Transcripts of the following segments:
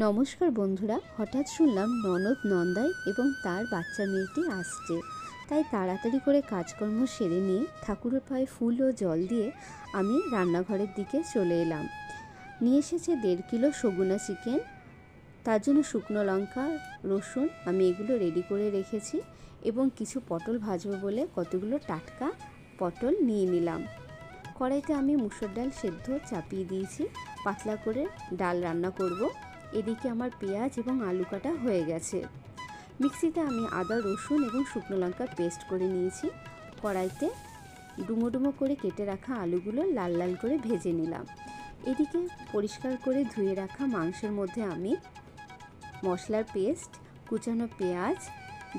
নমস্কার বন্ধুরা, হঠাৎ শুনলাম ননদ নন্দাই এবং তার বাচ্চা মেয়েটি আসছে। তাই তাড়াতাড়ি করে কাজকর্ম সেরে নিয়ে ঠাকুরের পায়ে ফুল ও জল দিয়ে আমি রান্নাঘরের দিকে চলে এলাম। নিয়ে এসেছে দেড় কিলো সগুনা চিকেন, তার জন্য শুকনো লঙ্কা, রসুন, আমি এগুলো রেডি করে রেখেছি এবং কিছু পটল ভাজবো বলে কতগুলো টাটকা পটল নিয়ে নিলাম। কড়াইতে আমি মুসুর ডাল সেদ্ধ চাপিয়ে দিয়েছি, পাতলা করে ডাল রান্না করব। এদিকে আমার পেঁয়াজ এবং আলু কাটা হয়ে গেছে। মিক্সিতে আমি আদা, রসুন এবং শুকনো লঙ্কা পেস্ট করে নিয়েছি। কড়াইতে ডুমো ডুমো করে কেটে রাখা আলুগুলো লাল লাল করে ভেজে নিলাম। এদিকে পরিষ্কার করে ধুয়ে রাখা মাংসের মধ্যে আমি মশলার পেস্ট, কুচানো পেঁয়াজ,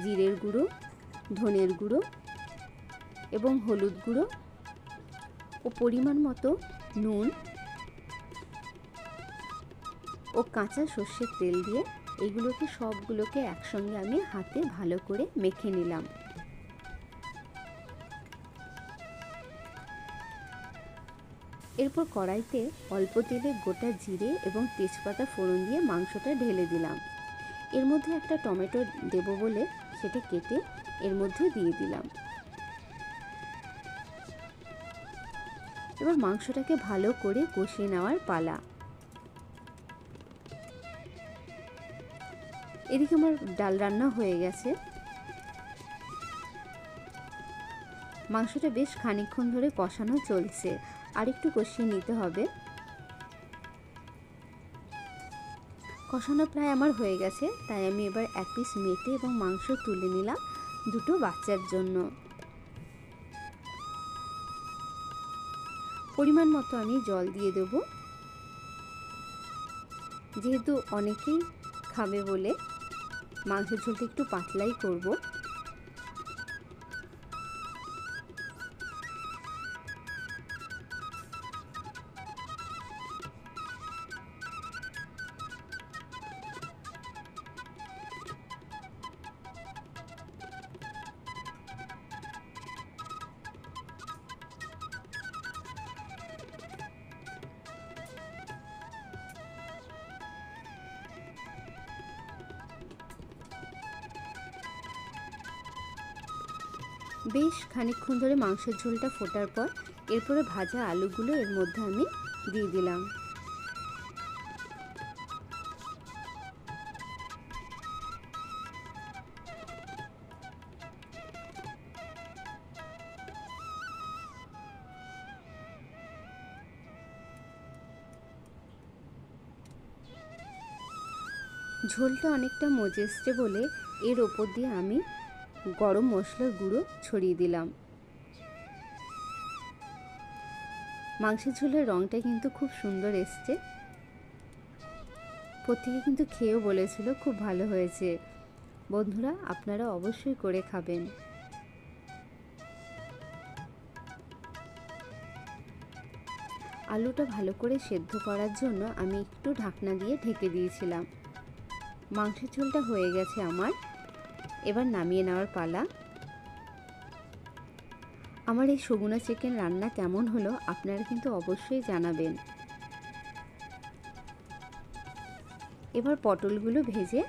জিরের গুঁড়ো, ধনের গুঁড়ো এবং হলুদ গুঁড়ো ও পরিমাণ মতো নুন ও কাঁচা সর্ষের তেল দিয়ে এগুলোকে সবগুলোকে একসঙ্গে আমি হাতে ভালো করে মেখে নিলাম। এরপর কড়াইতে অল্প তেলে গোটা জিরে এবং তেজপাতা ফোড়ন দিয়ে মাংসটা ঢেলে দিলাম। এর মধ্যে একটা টমেটো দেব বলে সেটা কেটে এর মধ্যে দিয়ে দিলাম। এবার মাংসটাকে ভালো করে কষিয়ে নেওয়ার পালা। এদিকে আমার ডাল রান্না হয়ে গেছে। মাংসটা বেশ খানিকক্ষণ ধরে কষানো চলছে। আর একটু কষিয়ে নিতে হবে। কষানো প্রায় আমার হয়ে গেছে, তাই আমি এবার এক পিস মেটে এবং মাংস তুলে নিলাম দুটো বাচ্চার জন্য। পরিমাণ মতো আমি জল দিয়ে দেব। যেহেতু অনেকেই খাবে বলে মাংসের ঝোলটা একটু পাতলাই করব বেশ খানিকক্ষণ ধরে মাংসের ঝোলটা ফোটার পর এরপরে ভাজা আলুগুলো এর মধ্যে আমি দিয়ে দিলাম। ঝোলটা অনেকটা মজেসছে বলে এর ওপর দিয়ে আমি গরম মশলার গুঁড়ো ছড়িয়ে দিলাম। মাংসের ঝোলের রঙটা কিন্তু খুব সুন্দর এসছে। প্রত্যেকে কিন্তু খেয়েও বলেছিল, খুব ভালো হয়েছে। বন্ধুরা, আপনারা অবশ্যই করে খাবেন। আলুটা ভালো করে সেদ্ধ করার জন্য আমি একটু ঢাকনা দিয়ে ঢেকে দিয়েছিলাম। মাংসের ঝোলটা হয়ে গেছে আমার। এবার নামিয়ে নেওয়ার পালা। আমার এই সগুনা চিকেন রান্না কেমন হলো আপনারা কিন্তু অবশ্যই জানাবেন। এবার পটলগুলো ভেজে